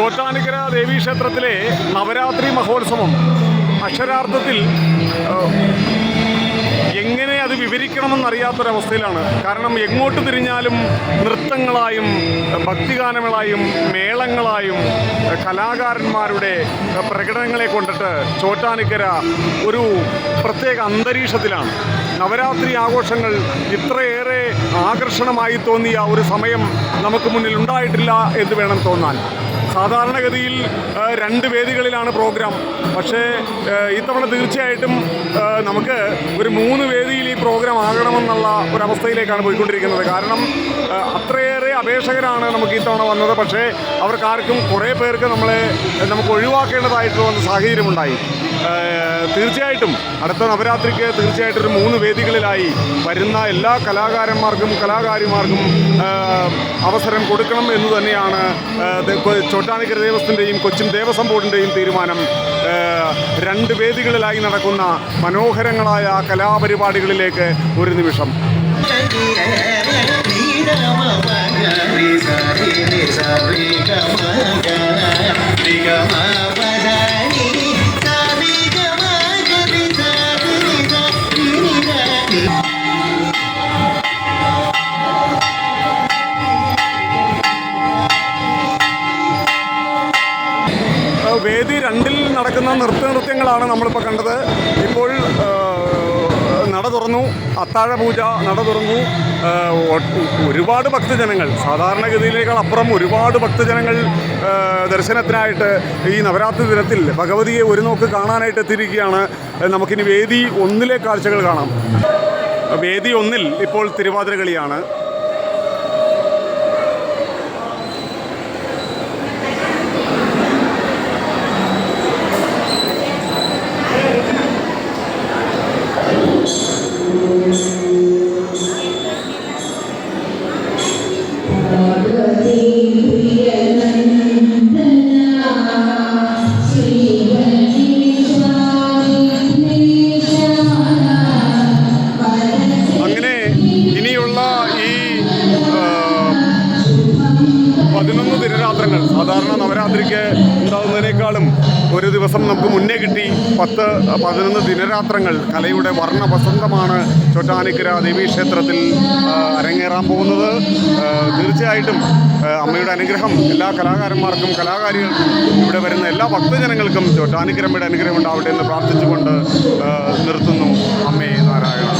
ചോറ്റാനിക്കര ദേവീക്ഷേത്രത്തിലെ നവരാത്രി മഹോത്സവം അക്ഷരാർത്ഥത്തിൽ എങ്ങനെ അത് വിവരിക്കണമെന്നറിയാത്തൊരവസ്ഥയിലാണ്. കാരണം എങ്ങോട്ട് തിരിഞ്ഞാലും നൃത്തങ്ങളായും ഭക്തിഗാനങ്ങളായും മേളങ്ങളായും കലാകാരന്മാരുടെ പ്രകടനങ്ങളെ കൊണ്ടിട്ട് ചോറ്റാനിക്കര ഒരു പ്രത്യേക അന്തരീക്ഷത്തിലാണ്. നവരാത്രി ആഘോഷങ്ങൾ ഇത്രയേറെ ആകർഷണമായി തോന്നിയ ഒരു സമയം നമുക്ക് മുന്നിൽ ഉണ്ടായിട്ടില്ല എന്ന് വേണം തോന്നാൻ. സാധാരണഗതിയിൽ രണ്ട് വേദികളിലാണ് പ്രോഗ്രാം. പക്ഷേ ഇത്തവണ തീർച്ചയായിട്ടും നമുക്ക് ഒരു മൂന്ന് വേദിയിൽ ഈ പ്രോഗ്രാം ആകണമെന്നുള്ള ഒരവസ്ഥയിലേക്കാണ് പോയിക്കൊണ്ടിരിക്കുന്നത്. കാരണം അത്രയേറെ അപേക്ഷകരാണ് നമുക്ക് ഇത്തവണ വന്നത്. പക്ഷേ അവർക്കാർക്കും കുറേ പേർക്ക് നമ്മളെ നമുക്ക് ഒഴിവാക്കേണ്ടതായിട്ടുള്ള സാഹചര്യമുണ്ടായി. തീർച്ചയായിട്ടും അടുത്ത നവരാത്രിക്ക് തീർച്ചയായിട്ടും ഒരു മൂന്ന് വേദികളിലായി വരുന്ന എല്ലാ കലാകാരന്മാർക്കും കലാകാരിമാർക്കും അവസരം കൊടുക്കണം എന്ന് തന്നെയാണ് ചോട്ടാനിക്കര ദേവസ്വത്തിന്റെയും കൊച്ചിൻ ദേവസ്വം ബോർഡിന്റെയും തീരുമാനം രണ്ട് വേദികളിലായി നടക്കുന്ന മനോഹരങ്ങളായ കലാപരിപാടികളിലേക്ക് ഒരു നിമിഷം. വേദി രണ്ടിൽ നടക്കുന്ന നൃത്ത നൃത്യങ്ങളാണ് നമ്മളിപ്പോൾ കണ്ടത്. ഇപ്പോൾ നട തുറന്നു അത്താഴ പൂജ നട തുറന്നു. ഒരുപാട് ഭക്തജനങ്ങൾ സാധാരണഗതിയിലേക്കാൾ അപ്പുറം ഒരുപാട് ഭക്തജനങ്ങൾ ദർശനത്തിനായിട്ട് ഈ നവരാത്രി ദിനത്തിൽ ഭഗവതിയെ ഒരു നോക്ക് കാണാനായിട്ട് എത്തിയിരിക്കുകയാണ്. നമുക്കിനി വേദി ഒന്നിലെ കാഴ്ചകൾ കാണാം. വേദി ഒന്നിൽ ഇപ്പോൾ തിരുവാതിര കളിയാണ്. പതിനൊന്ന് ദിനരാത്രങ്ങൾ സാധാരണ നവരാത്രിക്ക് ഉണ്ടാകുന്നതിനേക്കാളും ഒരു ദിവസം നമുക്ക് മുന്നേ കിട്ടി പത്ത് പതിനൊന്ന് ദിനരാത്രങ്ങൾ. കലയുടെ വർണ വസന്തമാണ് ചോറ്റാനിക്കര ദേവീക്ഷേത്രത്തിൽ ക്ഷേത്രത്തിൽ അരങ്ങേറാൻ പോകുന്നത്. തീർച്ചയായിട്ടും അമ്മയുടെ അനുഗ്രഹം എല്ലാ കലാകാരന്മാർക്കും കലാകാരികൾക്കും ഇവിടെ വരുന്ന എല്ലാ ഭക്തജനങ്ങൾക്കും ചോറ്റാനിക്കരമ്മയുടെ അനുഗ്രഹം ഉണ്ടാവട്ടെ എന്ന് പ്രാർത്ഥിച്ചുകൊണ്ട് നിർത്തുന്നു. അമ്മേ നാരായണ.